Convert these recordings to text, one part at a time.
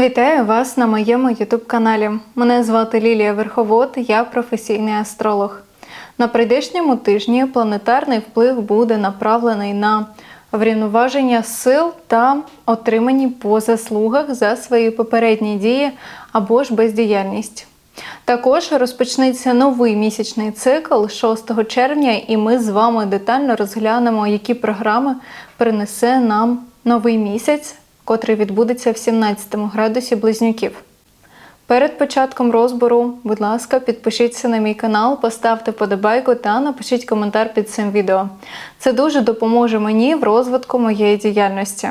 Вітаю вас на моєму youtube каналі. Мене звати Лілія Верховод, я професійний астролог. На прийдешньому тижні планетарний вплив буде направлений на врівноваження сил та отримані по заслугах за свої попередні дії або ж бездіяльність. Також розпочнеться новий місячний цикл 6 червня, і ми з вами детально розглянемо, які програми принесе нам новий місяць, котрий відбудеться в 17 градусі близнюків. Перед початком розбору, будь ласка, підпишіться на мій канал, поставте подобайку та напишіть коментар під цим відео. Це дуже допоможе мені в розвитку моєї діяльності.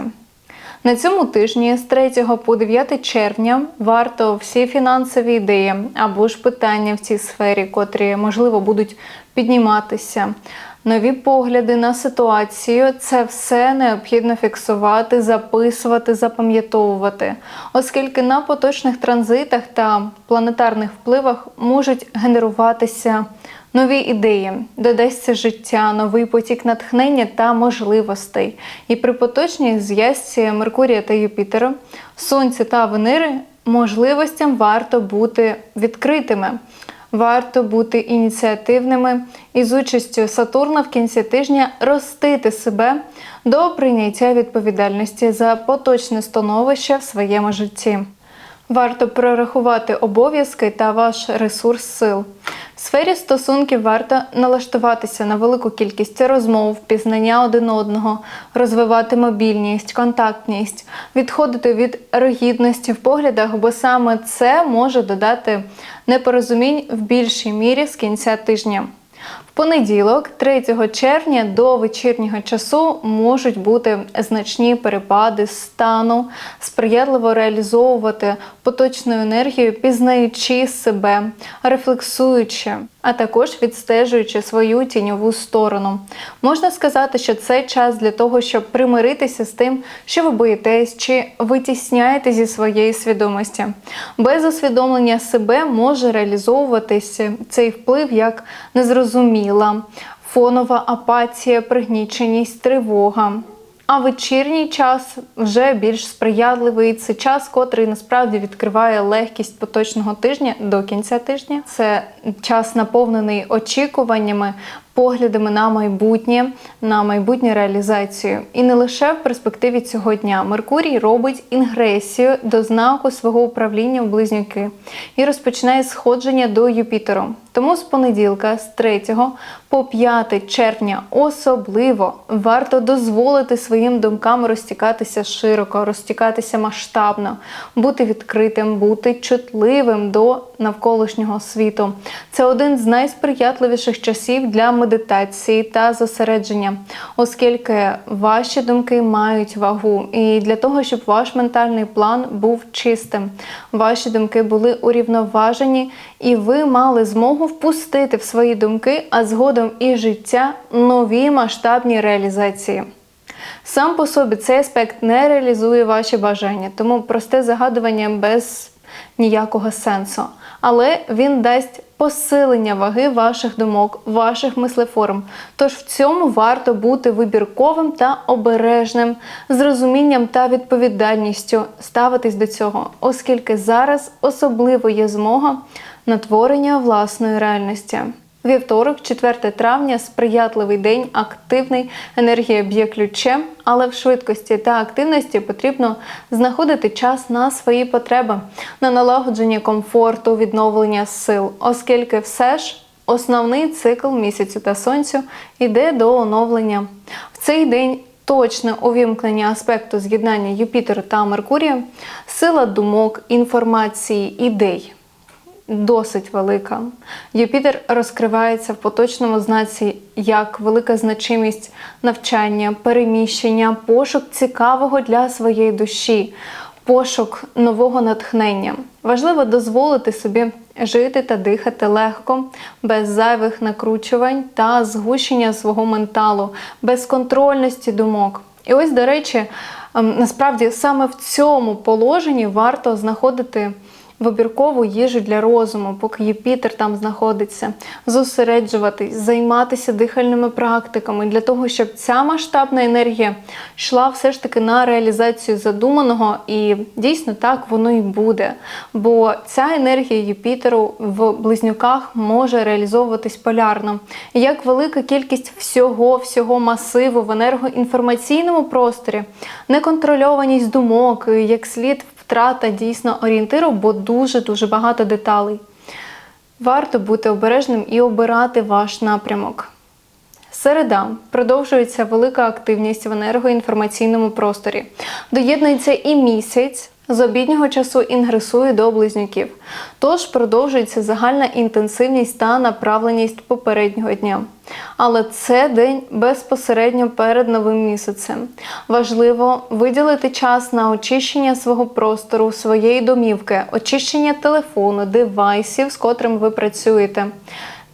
На цьому тижні з 3 по 9 червня варто всі фінансові ідеї або ж питання в цій сфері, котрі можливо будуть підніматися. Нові погляди на ситуацію це все необхідно фіксувати, записувати, запам'ятовувати, оскільки на поточних транзитах та планетарних впливах можуть генеруватися нові ідеї, додасться життя, новий потік натхнення та можливостей. І при поточній зв'язці Меркурія та Юпітера, Сонця та Венери можливостям варто бути відкритими. Варто бути ініціативними і з участю Сатурна в кінці тижня ростити себе до прийняття відповідальності за поточне становище в своєму житті. Варто прорахувати обов'язки та ваш ресурс сил. В сфері стосунків варто налаштуватися на велику кількість розмов, пізнання один одного, розвивати мобільність, контактність, відходити від ригідності в поглядах, бо саме це може додати непорозумінь в більшій мірі з кінця тижня. Понеділок, 3 червня, до вечірнього часу можуть бути значні перепади стану, сприятливо реалізовувати поточну енергію, пізнаючи себе, рефлексуючи, а також відстежуючи свою тіньову сторону. Можна сказати, що це час для того, щоб примиритися з тим, що ви боїтесь, чи витісняєте зі своєї свідомості. Без усвідомлення себе може реалізовуватися цей вплив як незрозуміла, фонова апатія, пригніченість, тривога. А вечірній час вже більш сприятливий. Це час, котрий насправді відкриває легкість поточного тижня до кінця тижня. Це час наповнений очікуваннями, поглядами на майбутнє, на майбутню реалізацію. І не лише в перспективі цього дня. Меркурій робить інгресію до знаку свого управління в близнюки і розпочинає сходження до Юпітеру. Тому з понеділка, з 3 по 5 червня, особливо варто дозволити своїм думкам розтікатися широко, розтікатися масштабно, бути відкритим, бути чутливим до навколишнього світу. Це один з найсприятливіших часів для медитації та зосередження, оскільки ваші думки мають вагу. І для того, щоб ваш ментальний план був чистим, ваші думки були урівноважені, і ви мали змогу впустити в свої думки, а згодом і життя нові масштабні реалізації. Сам по собі цей аспект не реалізує ваші бажання, тому просте загадування без ніякого сенсу. Але він дасть посилення ваги ваших думок, ваших мислеформ. Тож в цьому варто бути вибірковим та обережним, з розумінням та відповідальністю ставитись до цього, оскільки зараз особливо є змога на творення власної реальності. Вівторок, 4 травня, сприятливий день, активний, енергія б'є ключем, але в швидкості та активності потрібно знаходити час на свої потреби, на налагодження комфорту, відновлення сил, оскільки все ж основний цикл місяцю та сонцю йде до оновлення. В цей день Точне увімкнення аспекту з'єднання Юпітера та Меркурія, сила думок, інформації, ідей досить велика. Юпітер розкривається в поточному знаці як велика значимість навчання, переміщення, пошук цікавого для своєї душі, пошук нового натхнення. Важливо дозволити собі жити та дихати легко, без зайвих накручувань та згущення свого менталу, без контрольності думок. І ось, до речі, ем, насправді саме в цьому положенні варто знаходити вибіркову їжу для розуму, поки Юпітер там знаходиться, зосереджуватись, займатися дихальними практиками для того, щоб ця масштабна енергія йшла все ж таки на реалізацію задуманого, і дійсно так воно і буде. Бо ця енергія Юпітеру в близнюках може реалізовуватись полярно. І як велика кількість всього, всього масиву в енергоінформаційному просторі, неконтрольованість думок, як слід втрата дійсно орієнтиру, бо дуже-дуже багато деталей. Варто бути обережним і обирати ваш напрямок. Середа продовжується велика активність в енергоінформаційному просторі. Доєднується і місяць. З обіднього часу інгресує до близнюків. Тож продовжується загальна інтенсивність та направленість попереднього дня. Але це день безпосередньо перед новим місяцем. Важливо виділити час на очищення свого простору, своєї домівки, очищення телефону, девайсів, з котрим ви працюєте.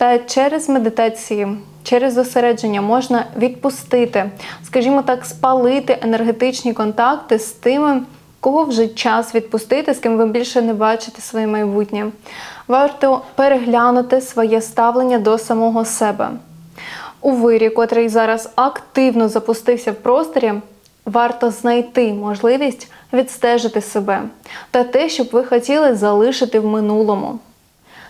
Та через медитації, через зосередження можна відпустити, скажімо так, спалити енергетичні контакти з тими, кого вже час відпустити, з ким ви більше не бачите своє майбутнє. Варто переглянути своє ставлення до самого себе. У вирі, котрий зараз активно запустився в просторі, варто знайти можливість відстежити себе та те, щоб ви хотіли залишити в минулому.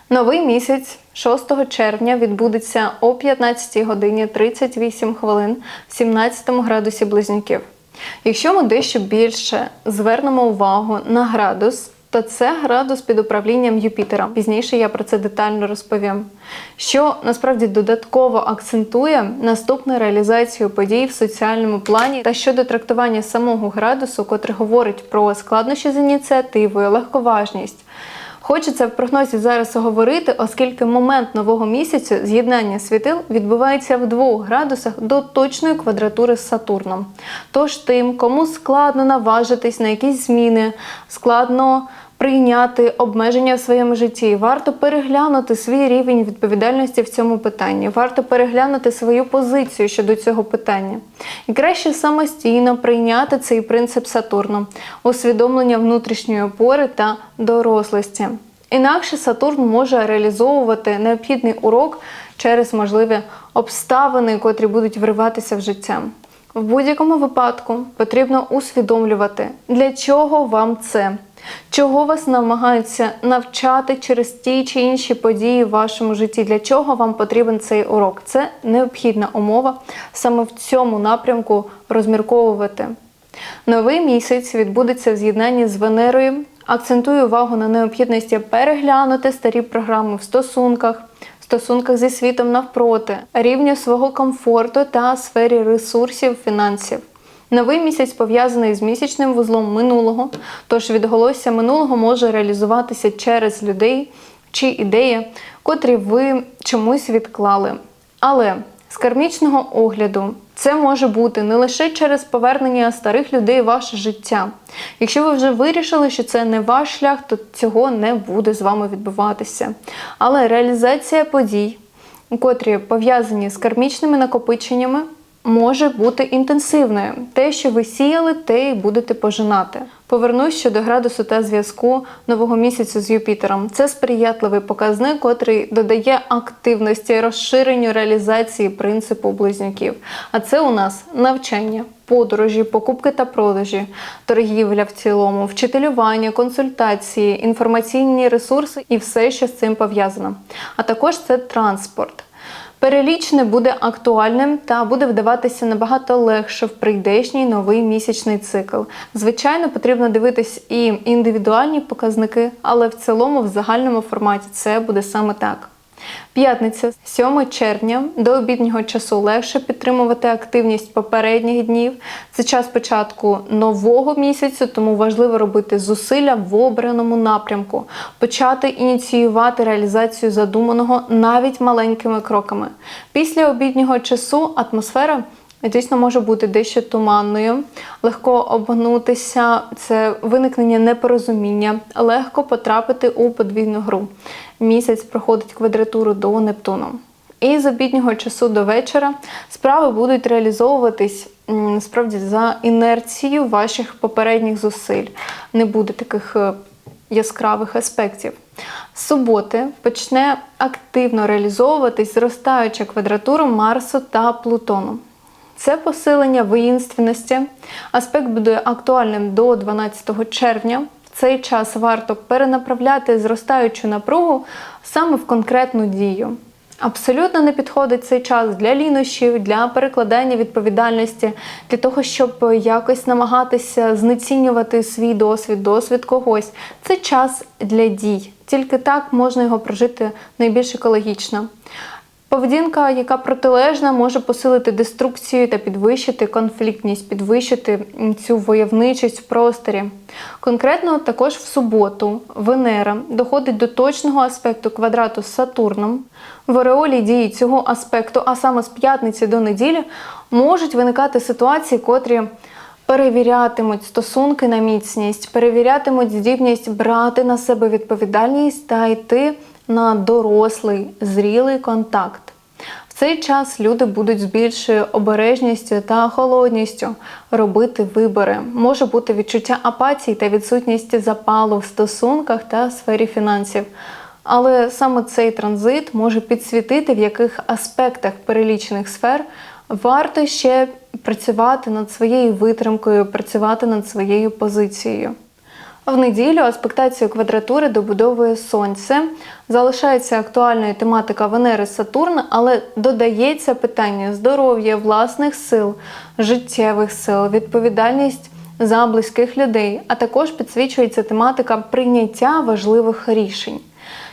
Новий місяць 6 червня відбудеться о 15 годині 38 хвилин в 17 градусі близнюків. Якщо ми дещо більше звернемо увагу на градус, то це градус під управлінням Юпітера. Пізніше я про це детально розповім. Що насправді додатково акцентує наступну реалізацію подій в соціальному плані та щодо трактування самого градусу, котрий говорить про складнощі з ініціативою, легковажність. Хочеться в прогнозі зараз говорити, оскільки момент нового місяця з'єднання світил відбувається в двох градусах до точної квадратури з Сатурном. Тож тим, кому складно наважитись на якісь зміни, складно прийняти обмеження в своєму житті, варто переглянути свій рівень відповідальності в цьому питанні, варто переглянути свою позицію щодо цього питання. І краще самостійно прийняти цей принцип Сатурну, усвідомлення внутрішньої опори та дорослості. Інакше Сатурн може реалізовувати необхідний урок через можливі обставини, котрі будуть вриватися в життя. В будь-якому випадку потрібно усвідомлювати, для чого вам це, чого вас намагаються навчати через ті чи інші події в вашому житті, для чого вам потрібен цей урок. Це необхідна умова саме в цьому напрямку розмірковувати. Новий місяць відбудеться в з'єднанні з Венерою. Акцентую увагу на необхідності переглянути старі програми в стосунках, стосунках зі світом навпроти, рівню свого комфорту та сфері ресурсів, фінансів. Новий місяць пов'язаний з місячним вузлом минулого, тож відголосся минулого може реалізуватися через людей чи ідеї, котрі ви чомусь відклали. Але з кармічного огляду це може бути не лише через повернення старих людей в ваше життя. Якщо ви вже вирішили, що це не ваш шлях, то цього не буде з вами відбуватися. Але реалізація подій, котрі пов'язані з кармічними накопиченнями, може бути інтенсивною. Те, що ви сіяли, те і будете пожинати. Повернусь щодо градусу та зв'язку нового місяця з Юпітером. Це сприятливий показник, котрий додає активності, розширенню реалізації принципу близнюків. А це у нас навчання. Подорожі, покупки та продажі, торгівля в цілому, вчителювання, консультації, інформаційні ресурси і все, що з цим пов'язано. А також це транспорт. Перелічне буде актуальним та буде вдаватися набагато легше в прийдешній новий місячний цикл. Звичайно, потрібно дивитись і індивідуальні показники, але в цілому в загальному форматі це буде саме так. П'ятниця, 7 червня, до обіднього часу легше підтримувати активність попередніх днів. Це час початку нового місяцю, тому важливо робити зусилля в обраному напрямку, почати ініціювати реалізацію задуманого навіть маленькими кроками. Після обіднього часу атмосфера. Дійсно може бути дещо туманною, легко обгнутися, це виникнення непорозуміння, легко потрапити у подвійну гру. Місяць проходить квадратуру до Нептуну. І з обіднього часу до вечора справи будуть реалізовуватись справді за інерцією ваших попередніх зусиль. Не буде таких е, яскравих аспектів. З суботи почне активно реалізовуватись зростаюча квадратура Марсу та Плутону. Це посилення воїнственності. Аспект буде актуальним до 12 червня. В цей час варто перенаправляти зростаючу напругу саме в конкретну дію. Абсолютно не підходить цей час для лінощів, для перекладання відповідальності, для того, щоб якось намагатися знецінювати свій досвід, досвід когось. Це час для дій. Тільки так можна його прожити найбільш екологічно. Поведінка, яка протилежна, може посилити деструкцію та підвищити конфліктність, підвищити цю войовничість в просторі. Конкретно також в суботу Венера доходить до точного аспекту квадрату з Сатурном. В ореолі дії цього аспекту, а саме з п'ятниці до неділі, можуть виникати ситуації, котрі перевірятимуть стосунки на міцність, перевірятимуть здібність брати на себе відповідальність та йти на дорослий, зрілий контакт. В цей час люди будуть з більшою обережністю та холодністю робити вибори. Може бути відчуття апатії та відсутність запалу в стосунках та сфері фінансів. Але саме цей транзит може підсвітити, в яких аспектах перелічених сфер варто ще працювати над своєю витримкою, працювати над своєю позицією. В неділю аспектацію квадратури добудовує Сонце. Залишається актуальною тематика Венери Сатурн, але додається питання здоров'я, власних сил, життєвих сил, відповідальність за близьких людей, а також підсвічується тематика прийняття важливих рішень.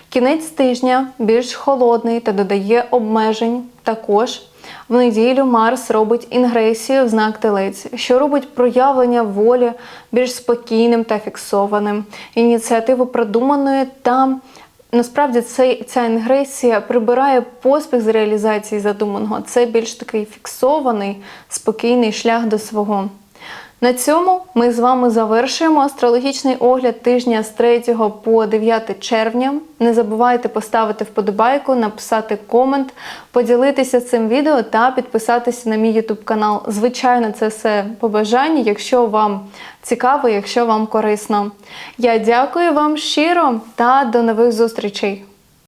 Кінець тижня більш холодний та додає обмежень. Також в неділю Марс робить інгресію в знак телець, що робить проявлення волі більш спокійним та фіксованим, ініціативу продуманої та насправді цей, ця інгресія прибирає поспіх з реалізації задуманого. Це більш такий фіксований, спокійний шлях до свого. На цьому ми з вами завершуємо астрологічний огляд тижня з 3 по 9 червня. Не забувайте поставити вподобайку, написати комент, поділитися цим відео та підписатися на мій YouTube канал. Звичайно, це все по бажанню, якщо вам цікаво, якщо вам корисно. Я дякую вам щиро та до нових зустрічей!